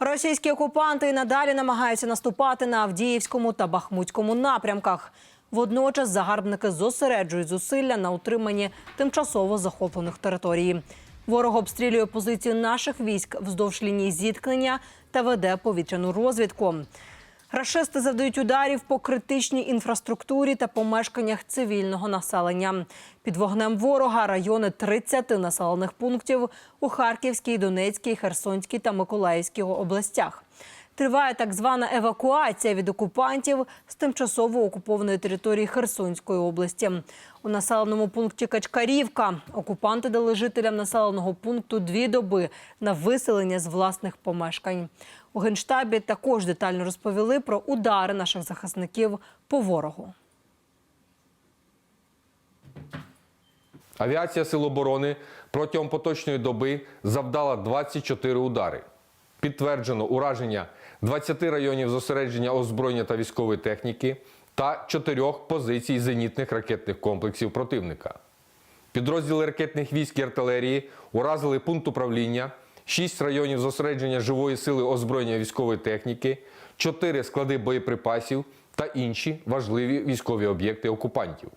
Російські окупанти і надалі намагаються наступати на Авдіївському та Бахмутському напрямках. Водночас загарбники зосереджують зусилля на утриманні тимчасово захоплених територій. Ворог обстрілює позиції наших військ вздовж лінії зіткнення та веде повітряну розвідку. Рашисти завдають ударів по критичній інфраструктурі та помешканнях цивільного населення. Під вогнем ворога райони 30 населених пунктів у Харківській, Донецькій, Херсонській та Миколаївській областях. Триває так звана евакуація від окупантів з тимчасово окупованої території Херсонської області. У населеному пункті Качкарівка окупанти дали жителям населеного пункту дві доби на виселення з власних помешкань. У генштабі також детально розповіли про удари наших захисників по ворогу. Авіація Сил оборони протягом поточної доби завдала 24 удари. Підтверджено ураження 20 районів зосередження озброєння та військової техніки та 4 позицій зенітних ракетних комплексів противника. Підрозділи ракетних військ і артилерії уразили пункт управління, 6 районів зосередження живої сили озброєння військової техніки, 4 склади боєприпасів та інші важливі військові об'єкти окупантів.